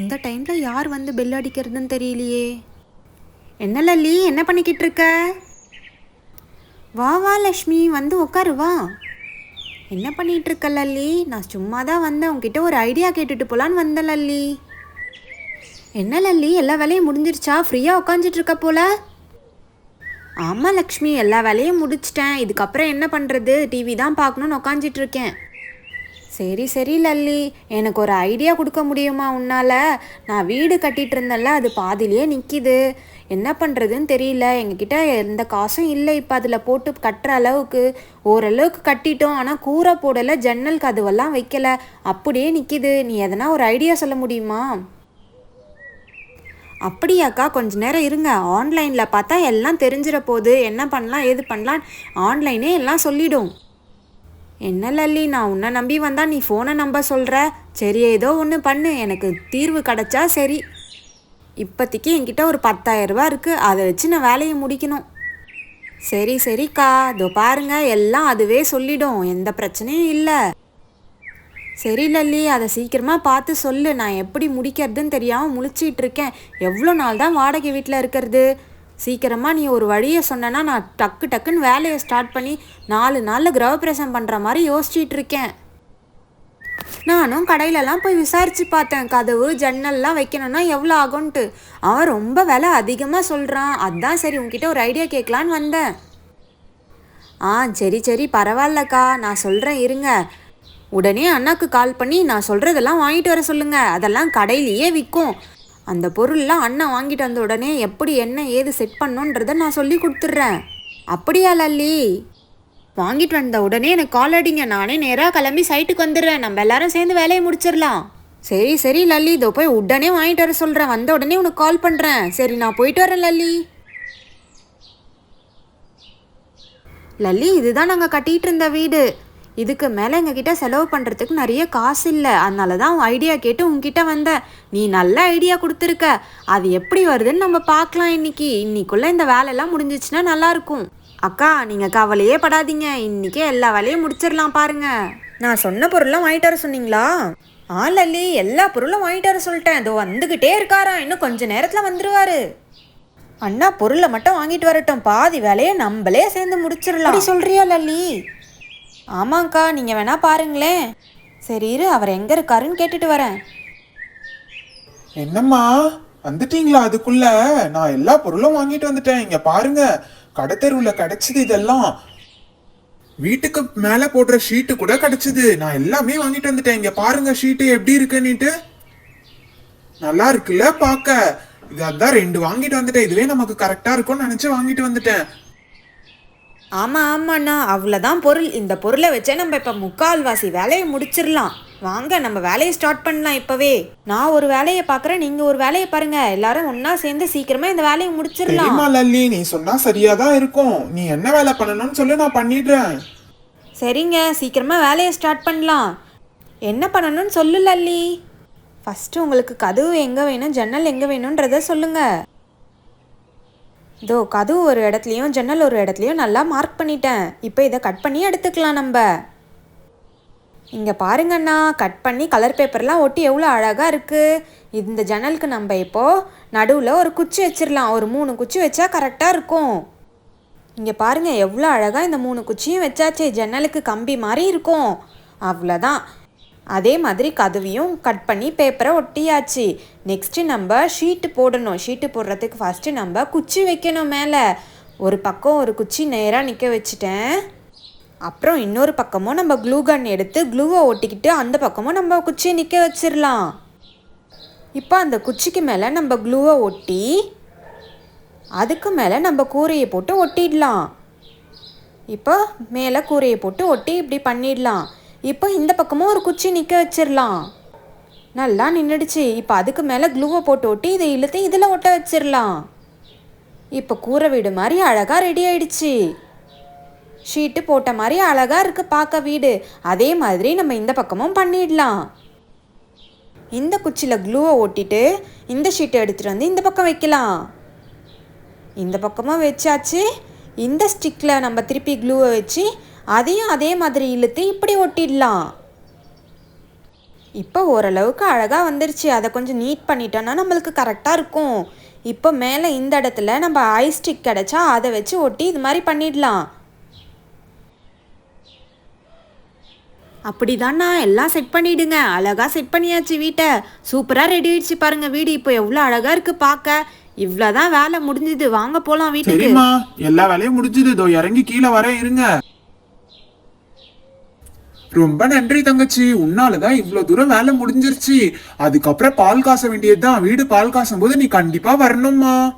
இந்த டைமில் யார் வந்து பெல் அடிக்கிறதுன்னு தெரியலையே. என்ன லல்லி என்ன பண்ணிக்கிட்டு இருக்க வா வா லக்ஷ்மி வந்து உட்காரு வா. என்ன பண்ணிட்டு இருக்க லல்லி? நான் சும்மா தான் வந்தேன். உங்ககிட்ட ஒரு ஐடியா கேட்டுட்டு போலான்னு வந்தேன் லல்லி. என்ன லல்லி எல்லா வேலையும் முடிஞ்சிருச்சா? ஃப்ரீயாக உட்காந்துட்டு இருக்க போல? ஆமாம் லக்ஷ்மி எல்லா வேலையும் முடிச்சிட்டேன். இதுக்கப்புறம் என்ன பண்ணுறது டிவி தான் பார்க்கணுன்னு உட்காந்துட்டு இருக்கேன் சரி சரி லல்லி. எனக்கு ஒரு ஐடியா கொடுக்க முடியுமா உன்னால்? நான் வீடு கட்டிகிட்டு இருந்தேன்ல அது பாதிலேயே நிற்கிது என்ன பண்ணுறதுன்னு தெரியல. எங்ககிட்ட எந்த காசும் இல்லை. இப்போ அதில் போட்டு கட்டுற அளவுக்கு ஓரளவுக்கு கட்டிட்டோம். ஆனால் கூரை போடலை ஜன்னல் கதவெல்லாம் வைக்கல. அப்படியே நிற்கிது நீ எதனா ஒரு ஐடியா சொல்ல முடியுமா? அப்படியாக்கா கொஞ்ச நேரம் இருங்க. ஆன்லைனில் பார்த்தா எல்லாம் தெரிஞ்சிட போகுது என்ன பண்ணலாம் ஏது பண்ணலாம் ஆன்லைனே எல்லாம் சொல்லிடும். என்ன லல்லி நான் உன்னை நம்பி வந்தா நீ ஃபோனை நம்ப சொல்கிற சரி ஏதோ ஒன்று பண்ணு. எனக்கு தீர்வு கிடைச்சா சரி. இப்போதைக்கு என்கிட்ட ஒரு பத்தாயிரரூபா இருக்குது அதை வச்சு நான் வேலையை முடிக்கணும். சரி சரிக்கா. இதோ பாருங்க எல்லாம் அதுவே சொல்லிடும். எந்த பிரச்சனையும் இல்லை. சரி லல்லி அதை சீக்கிரமாக பார்த்து சொல்லு. நான் எப்படி முடிக்கிறதுன்னு தெரியாமல் முழிச்சிட்டு இருக்கேன். எவ்வளோ நாள் தான் வாடகை வீட்டில் இருக்கிறது? சீக்கிரமாக நீ ஒரு வழியை சொன்னேன்னா நான் டக்கு டக்குன்னு வேலையை ஸ்டார்ட் பண்ணி நாலு நாளில் கிரகப்பிரசம் பண்ணுற மாதிரி யோசிச்சிட்டு இருக்கேன். நானும் கடையிலலாம் போய் விசாரித்து பார்த்தேன். கதவு ஜன்னல்லாம் வைக்கணும்னா எவ்வளோ ஆகும்ன்ட்டு. அவன் ரொம்ப விலை அதிகமாக சொல்கிறான் அதான் சரி உன்கிட்ட ஒரு ஐடியா கேட்கலான்னு வந்தேன். ஆ சரி சரி பரவாயில்லக்கா. நான் சொல்கிறேன் இருங்க. உடனே அண்ணாக்கு கால் பண்ணி நான் சொல்கிறதெல்லாம் வாங்கிட்டு வர சொல்லுங்கள் அதெல்லாம் கடையிலேயே விற்கும் அந்த பொருள்லாம் அண்ணன் வாங்கிட்டு வந்த உடனே எப்படி என்ன ஏது செட் பண்ணுன்றதை நான் சொல்லி கொடுத்துட்றேன். அப்படியா லல்லி? வாங்கிட்டு வந்த உடனே எனக்கு கால் அடிங்க. நானே நேராக கிளம்பி சைட்டுக்கு வந்துடுறேன். நம்ம எல்லாரும் சேர்ந்து வேலையை முடிச்சிடலாம். சரி சரி லல்லி. இதோ போய் உடனே வாங்கிட்டு வர சொல்கிறேன் வந்த உடனே உனக்கு கால் பண்ணுறேன் சரி நான் போயிட்டு வரேன் லல்லி. லல்லி இதுதான் நாங்கள் கட்டிகிட்டு இருந்த வீடு. இதுக்கு மேலே எங்ககிட்ட செலவு பண்ணுறதுக்கு நிறைய காசு இல்லை. அதனால தான் உன் ஐடியா கேட்டு உங்ககிட்ட வந்தேன் நீ நல்ல ஐடியா கொடுத்துருக்க. அது எப்படி வருதுன்னு நம்ம பார்க்கலாம் இன்னைக்கு. இன்னைக்குள்ளே இந்த வேலையெல்லாம் முடிஞ்சிச்சுன்னா நல்லாயிருக்கும் அக்கா நீங்கள் கவலையே படாதீங்க. இன்னைக்கே எல்லா வேலையும் முடிச்சிடலாம் பாருங்க. நான் சொன்ன பொருள்லாம் வாங்கிட்டு வர சொன்னீங்களா? ஆ லல்லி எல்லா பொருளும் வாங்கிட்டு வர சொல்லிட்டேன். இதோ வந்துக்கிட்டே இருக்காரா. இன்னும் கொஞ்சம் நேரத்தில் வந்துடுவார் அண்ணா பொருளை மட்டும் வாங்கிட்டு வரட்டும். பாதி வேலையை நம்மளே சேர்ந்து முடிச்சிடலாம். சொல்கிறியா சொல்றியா லல்லி? ஆமாங்க்கா நீங்கள் வேணால் பாருங்களேன். சரி இரு அவர் எங்கே இருக்காருன்னு கேட்டுட்டு வரேன். என்னம்மா? வந்துட்டீங்களா அதுக்குள்ள? நான் எல்லா பொருளும் வாங்கிட்டு வந்துட்டேன். இங்க பாருங்க கடைத்தெருவுல கிடைச்சது இதெல்லாம். வீட்டுக்கு மேல போடுற ஷீட்டு கூட கிடைச்சது. நான் எல்லாமே வாங்கிட்டு வந்துட்டேன். இங்க பாருங்க ஷீட்டு எப்படி இருக்குன்னுட்டு. நல்லா இருக்குல்ல பாக்க இது அதான் ரெண்டு வாங்கிட்டு வந்துட்டேன். இதுவே நமக்கு கரெக்டா இருக்கும்னு நினைச்சு வாங்கிட்டு வந்துட்டேன். ஆமாம் ஆமாண்ணா. அவ்வளோதான் பொருள். இந்த பொருளை வச்சே நம்ம இப்போ முக்கால்வாசி வேலையை முடிச்சிடலாம். வாங்க நம்ம வேலையை ஸ்டார்ட் பண்ணலாம் இப்போவே. நான் ஒரு வேலையை பார்க்குறேன் நீங்கள் ஒரு வேலையை பாருங்க. எல்லாரும் ஒன்றா சேர்ந்து சீக்கிரமாக இந்த வேலையை முடிச்சிடலாம். லல்லி? நீ சொன்னா சரியா தான் இருக்கும். நீ என்ன வேலை பண்ணணும்னு சொல்லி நான் பண்ணிடுறேன். சரிங்க சீக்கிரமாக வேலையை ஸ்டார்ட் பண்ணலாம். என்ன பண்ணணும்னு சொல்லு லல்லி. ஃபஸ்ட்டு உங்களுக்கு கதவு எங்கே வேணும் ஜன்னல் எங்கே வேணுன்றத சொல்லுங்கள் இதோ கதவு ஒரு இடத்துலையும் ஜன்னல் ஒரு இடத்துலையும் நல்லா மார்க் பண்ணிட்டேன். இப்போ இதை கட் பண்ணி எடுத்துக்கலாம் நம்ம. இங்கே பாருங்கண்ணா கட் பண்ணி கலர் பேப்பர்லாம் ஒட்டி எவ்வளோ அழகாக இருக்குது இந்த ஜன்னலுக்கு நம்ம இப்போது நடுவில் ஒரு குச்சி வச்சிடலாம் ஒரு மூணு குச்சி வச்சா கரெக்டாக இருக்கும். இங்கே பாருங்கள் எவ்வளோ அழகாக இந்த மூணு குச்சியும் வச்சாச்சு. ஜன்னலுக்கு கம்பி மாதிரி இருக்கும். அவ்வளோதான். அதே மாதிரி கதவையும் கட் பண்ணி பேப்பரை ஒட்டியாச்சு. நெக்ஸ்ட்டு நம்ம ஷீட்டு போடணும். ஷீட்டு போடுறதுக்கு ஃபஸ்ட்டு நம்ம குச்சி வைக்கணும் மேலே. ஒரு பக்கம் ஒரு குச்சி நேராக நிற்க வச்சுட்டேன். அப்புறம் இன்னொரு பக்கமும் நம்ம க்ளூ கன் எடுத்து க்ளூவை ஒட்டிக்கிட்டு அந்த பக்கமும் நம்ம குச்சியை நிற்க வச்சிடலாம் இப்போ அந்த குச்சிக்கு மேலே நம்ம க்ளூவை ஒட்டி அதுக்கு மேலே நம்ம கூரையை போட்டு ஒட்டிடலாம். இப்போ மேலே கூரையை போட்டு ஒட்டி இப்படி பண்ணிடலாம். இப்போ இந்த பக்கமும் ஒரு குச்சி நிற்க வச்சிடலாம் நல்லா நின்றுடுச்சு இப்போ அதுக்கு மேலே க்ளூவை போட்டு ஒட்டி இதை இழுத்து இதில் ஒட்ட வச்சிடலாம் இப்போ கூரை வீடு மாதிரி அழகாக ரெடி ஆயிடுச்சு. ஷீட்டு போட்ட மாதிரி அழகாக இருக்குது பார்க்க வீடு. அதே மாதிரி நம்ம இந்த பக்கமும் பண்ணிடலாம். இந்த குச்சியில் க்ளூவை ஒட்டிட்டு இந்த ஷீட்டை எடுத்துகிட்டு வந்து இந்த பக்கம் வைக்கலாம். இந்த பக்கமும் வச்சாச்சு. இந்த ஸ்டிக்கில் நம்ம திருப்பி க்ளூவை வச்சு அதையும் அதே மாதிரி இழுத்து இப்படி ஒட்டிடலாம். இப்போ ஓரளவுக்கு அழகாக வந்துருச்சு. அதை கொஞ்சம் நீட் பண்ணிட்டோன்னா நம்மளுக்கு கரெக்டாக இருக்கும். இப்போ மேலே இந்த இடத்துல நம்ம ஐ ஸ்டிக் கிடச்சா அதை வச்சு ஒட்டி இது மாதிரி பண்ணிடலாம். அப்படிதாண்ணா எல்லாம் செட் பண்ணிடுங்க. அழகா செட் பண்ணியாச்சு வீட்டை. சூப்பராக ரெடி ஆயிடுச்சு பாருங்க வீடு. இப்போ எவ்வளோ அழகாக இருக்கு பார்க்க. இவ்வளோதான் வேலை முடிஞ்சுது. வாங்க போகலாம் வீட்டுக்கு. எல்லா வேலையும் முடிஞ்சுது. இதோ இறங்கி கீழே வர இருங்க. ரொம்ப நன்றி தங்கச்சி. உன்னாலதான் இவ்வளவு தூரம் வேலை முடிஞ்சிருச்சு. அதுக்கப்புறம் பால் காச வேண்டியதுதான். வீடு பால் காசும் போது நீ கண்டிப்பா வரணும்மா.